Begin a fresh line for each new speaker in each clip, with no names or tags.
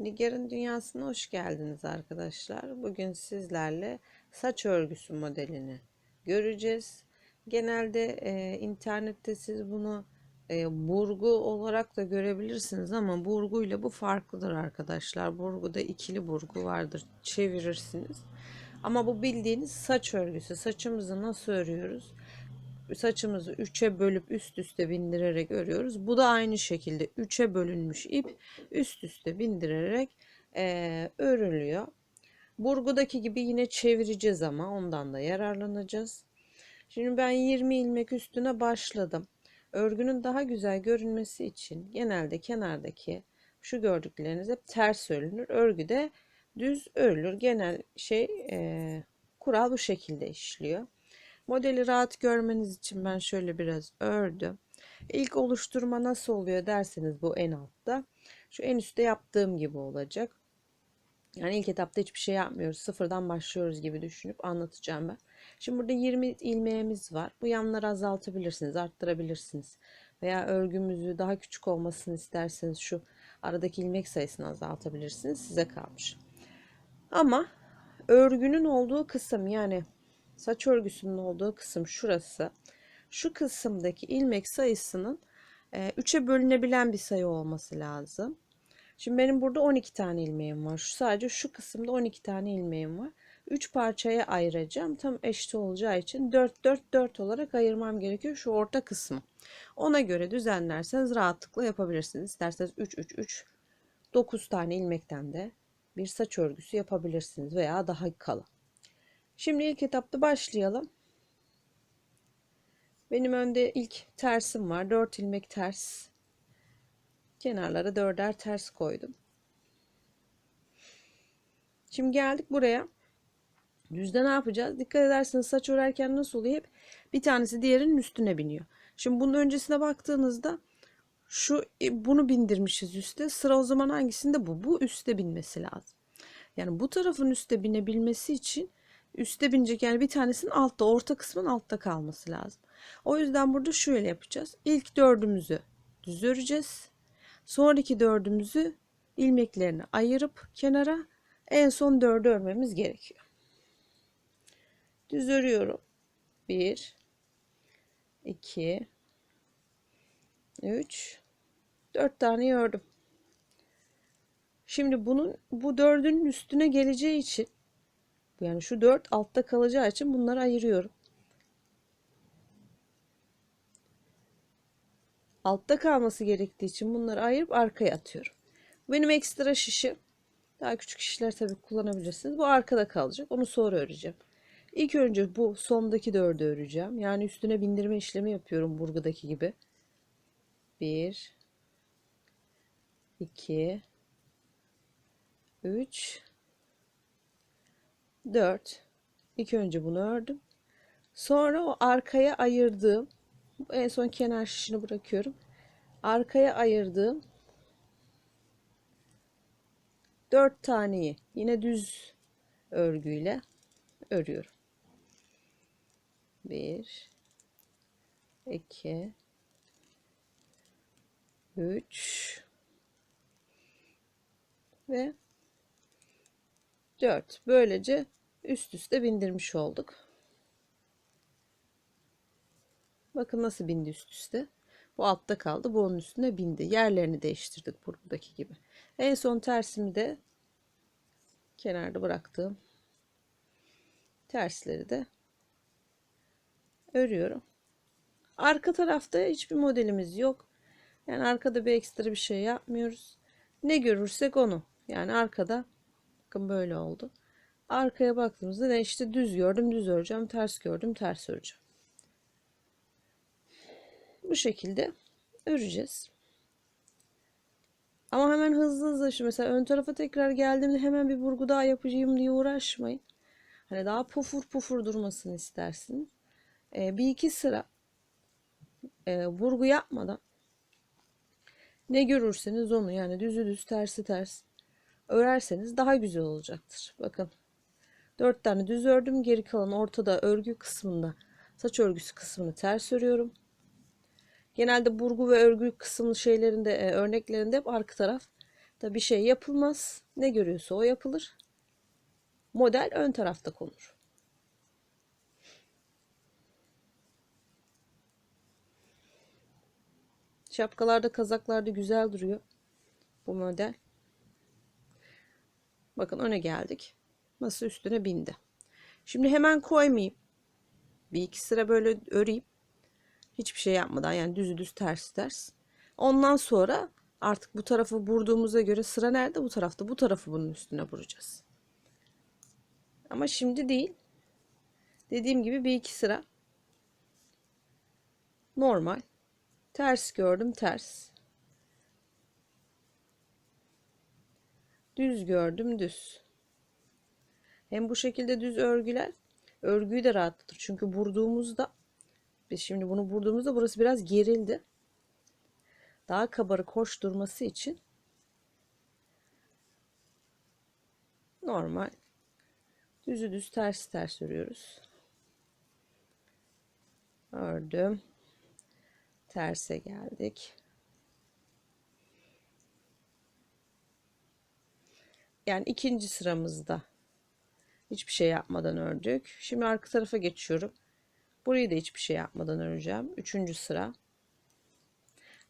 Nigar'ın dünyasına hoş geldiniz arkadaşlar. Bugün sizlerle saç örgüsü modelini göreceğiz. Genelde e, internette siz bunu e, burgu olarak da görebilirsiniz ama burguyla bu farklıdır arkadaşlar. Burguda ikili burgu vardır. Çevirirsiniz. Ama bu bildiğiniz saç örgüsü. Saçımızı nasıl örüyoruz? Saçımızı üçe bölüp üst üste bindirerek örüyoruz. Bu da aynı şekilde üçe bölünmüş ip üst üste bindirerek e, örülüyor. Burgudaki gibi yine çevireceğiz ama ondan da yararlanacağız. Şimdi ben 20 ilmek üstüne başladım. Örgünün daha güzel görünmesi için genelde kenardaki şu gördükleriniz hep ters örülür. Örgüde düz örülür. Genel şey e, kural bu şekilde işliyor. Modeli rahat görmeniz için ben şöyle biraz ördüm. İlk oluşturma nasıl oluyor derseniz bu en altta. Şu en üstte yaptığım gibi olacak. Yani ilk etapta hiçbir şey yapmıyoruz. Sıfırdan başlıyoruz gibi düşünüp anlatacağım ben. Şimdi burada 20 ilmeğimiz var. Bu yanları azaltabilirsiniz, arttırabilirsiniz. Veya örgümüzü daha küçük olmasını isterseniz şu aradaki ilmek sayısını azaltabilirsiniz. Size kalmış. Ama örgünün olduğu kısım yani saç örgüsünün olduğu kısım şurası. Şu kısımdaki ilmek sayısının 3'e bölünebilen bir sayı olması lazım. Şimdi benim burada 12 tane ilmeğim var. Şu sadece şu kısımda 12 tane ilmeğim var. 3 parçaya ayıracağım. Tam eşit olacağı için 4 4 4 olarak ayırmam gerekiyor şu orta kısmı. Ona göre düzenlerseniz rahatlıkla yapabilirsiniz. İsterseniz 3 3 3 9 tane ilmekten de bir saç örgüsü yapabilirsiniz veya daha kalın. Şimdi ilk etapta başlayalım. Benim önde ilk tersim var. 4 ilmek ters. Kenarlara dörder ters koydum. Şimdi geldik buraya. Düzde ne yapacağız? Dikkat ederseniz saç örerken nasıl oluyor? Hep bir tanesi diğerinin üstüne biniyor. Şimdi bunun öncesine baktığınızda şu e, bunu bindirmişiz üste. Sıra o zaman hangisinde bu? Bu üste binmesi lazım. Yani bu tarafın üste binebilmesi için üste binecek yani bir tanesinin altta orta kısmın altta kalması lazım. O yüzden burada şöyle yapacağız. İlk dördümüzü düz öreceğiz. Sonraki dördümüzü ilmeklerini ayırıp kenara en son dördü örmemiz gerekiyor. Düz örüyorum. 1 2 3 4 tane ördüm. Şimdi bunun bu dördünün üstüne geleceği için yani şu 4 altta kalacağı için bunları ayırıyorum. Altta kalması gerektiği için bunları ayırıp arkaya atıyorum. Benim ekstra şişim. Daha küçük şişler tabii kullanabilirsiniz. Bu arkada kalacak. Onu sonra öreceğim. İlk önce bu sondaki dördü öreceğim. Yani üstüne bindirme işlemi yapıyorum burgudaki gibi. 1 2 3 4 İlk önce bunu ördüm. Sonra o arkaya ayırdığım en son kenar şişini bırakıyorum. Arkaya ayırdığım 4 taneyi yine düz örgüyle örüyorum. 1 2 3 ve 4. Böylece üst üste bindirmiş olduk. Bakın nasıl bindi üst üste. Bu altta kaldı. Bu onun üstüne bindi. Yerlerini değiştirdik buradaki gibi. En son tersimi de kenarda bıraktığım tersleri de örüyorum. Arka tarafta hiçbir modelimiz yok. Yani arkada bir ekstra bir şey yapmıyoruz. Ne görürsek onu. Yani arkada bakın böyle oldu. Arkaya baktığımızda ne işte düz gördüm düz öreceğim. Ters gördüm ters öreceğim. Bu şekilde öreceğiz. Ama hemen hızlı hızlı şu mesela ön tarafa tekrar geldiğimde hemen bir burgu daha yapacağım diye uğraşmayın. Hani daha pufur pufur durmasını istersiniz. Ee, bir iki sıra e, burgu yapmadan ne görürseniz onu yani düzü düz tersi ters örerseniz daha güzel olacaktır. Bakın dört tane düz ördüm. Geri kalan ortada örgü kısmında saç örgüsü kısmını ters örüyorum. Genelde burgu ve örgü kısmı şeylerinde e, örneklerinde hep arka taraf da bir şey yapılmaz. Ne görüyorsa o yapılır. Model ön tarafta konur. Şapkalarda, kazaklarda güzel duruyor bu model. Bakın öne geldik. Masa üstüne bindi. Şimdi hemen koymayayım. Bir iki sıra böyle öreyim. Hiçbir şey yapmadan yani düz düz ters ters. Ondan sonra artık bu tarafı vurduğumuza göre sıra nerede? Bu tarafta. Bu tarafı bunun üstüne vuracağız. Ama şimdi değil. Dediğim gibi bir iki sıra. Normal. Ters gördüm ters. Düz gördüm düz. Hem bu şekilde düz örgüler örgüyü de rahatlatır. Çünkü vurduğumuzda biz şimdi bunu vurduğumuzda burası biraz gerildi. Daha kabarık hoş durması için normal düzü düz ters ters örüyoruz. Ördüm. Terse geldik. Yani ikinci sıramızda hiçbir şey yapmadan ördük. Şimdi arka tarafa geçiyorum. Burayı da hiçbir şey yapmadan öreceğim. Üçüncü sıra.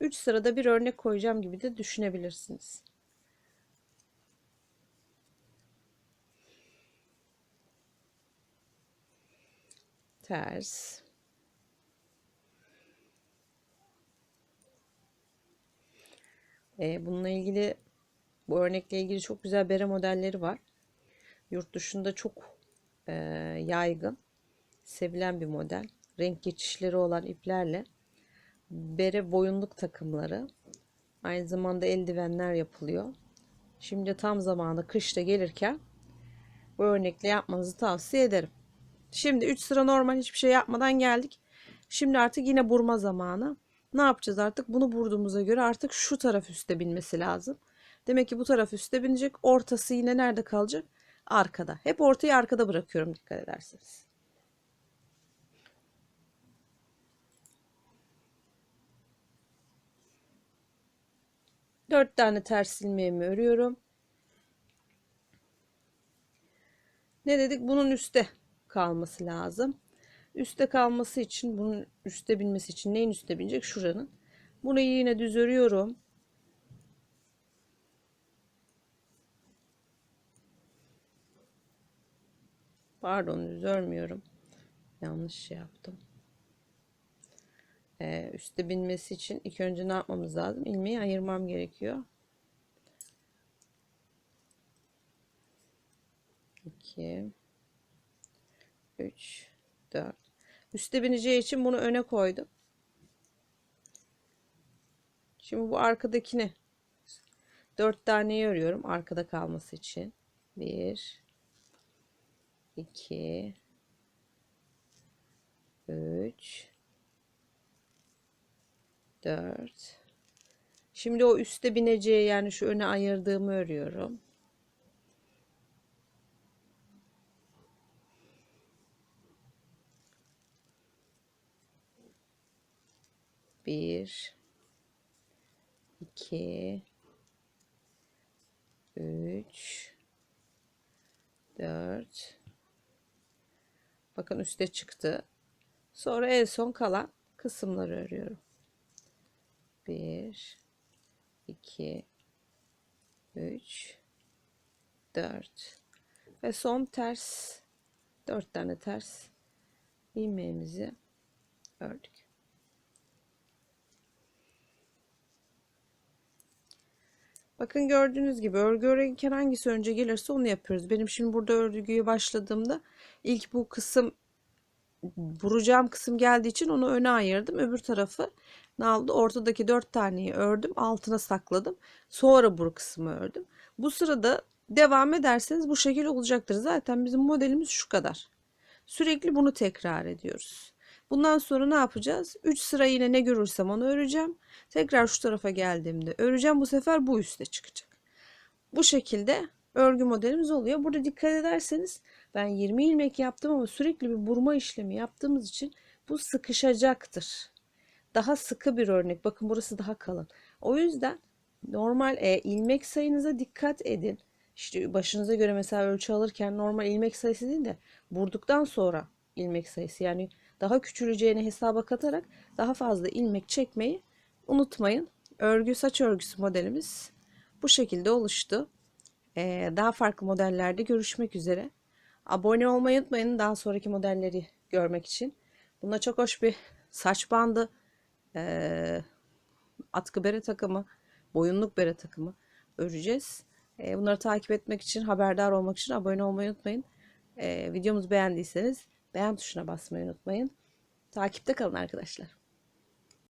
Üç sırada bir örnek koyacağım gibi de düşünebilirsiniz. Ters. Ee, bununla ilgili bu örnekle ilgili çok güzel bere modelleri var. Yurt dışında çok e, yaygın, sevilen bir model. Renk geçişleri olan iplerle bere boyunluk takımları. Aynı zamanda eldivenler yapılıyor. Şimdi tam zamanı kışta gelirken bu örnekle yapmanızı tavsiye ederim. Şimdi 3 sıra normal hiçbir şey yapmadan geldik. Şimdi artık yine burma zamanı. Ne yapacağız artık? Bunu vurduğumuza göre artık şu taraf üstte binmesi lazım. Demek ki bu taraf üstte binecek. Ortası yine nerede kalacak? Arkada. Hep ortayı arkada bırakıyorum dikkat ederseniz. Dört tane ters ilmeğimi örüyorum. Ne dedik? Bunun üstte kalması lazım. Üste kalması için bunun üste binmesi için neyin üste binecek? Şuranın. Burayı yine düz örüyorum. Pardon düz örmüyorum. Yanlış şey yaptım. Ee, üste binmesi için ilk önce ne yapmamız lazım? İlmeği ayırmam gerekiyor. 2 3 4 Üste bineceği için bunu öne koydum. Şimdi bu arkadakini 4 tane örüyorum arkada kalması için. 1 2 3 4 Şimdi o üste bineceği yani şu öne ayırdığımı örüyorum. Bir, iki, üç, dört. Bakın üste çıktı. Sonra en son kalan kısımları örüyorum. Bir, iki, üç, dört. Ve son ters dört tane ters ilmeğimizi ördük. Bakın gördüğünüz gibi örgü örerken hangisi önce gelirse onu yapıyoruz. Benim şimdi burada örgüye başladığımda ilk bu kısım vuracağım kısım geldiği için onu öne ayırdım. Öbür tarafı ne oldu? Ortadaki dört taneyi ördüm. Altına sakladım. Sonra bu kısmı ördüm. Bu sırada devam ederseniz bu şekil olacaktır. Zaten bizim modelimiz şu kadar. Sürekli bunu tekrar ediyoruz. Bundan sonra ne yapacağız? 3 sıra yine ne görürsem onu öreceğim. Tekrar şu tarafa geldiğimde öreceğim. Bu sefer bu üste çıkacak. Bu şekilde örgü modelimiz oluyor. Burada dikkat ederseniz ben 20 ilmek yaptım ama sürekli bir burma işlemi yaptığımız için bu sıkışacaktır. Daha sıkı bir örnek. Bakın burası daha kalın. O yüzden normal e, ilmek sayınıza dikkat edin. İşte başınıza göre mesela ölçü alırken normal ilmek sayısı değil de vurduktan sonra ilmek sayısı yani daha küçüleceğini hesaba katarak daha fazla ilmek çekmeyi unutmayın. Örgü saç örgüsü modelimiz bu şekilde oluştu. Ee, daha farklı modellerde görüşmek üzere. Abone olmayı unutmayın daha sonraki modelleri görmek için. Bunda çok hoş bir saç bandı, ee, atkı bere takımı, boyunluk bere takımı öreceğiz. Ee, bunları takip etmek için, haberdar olmak için abone olmayı unutmayın. Ee, videomuzu beğendiyseniz beğen tuşuna basmayı unutmayın. Takipte kalın arkadaşlar.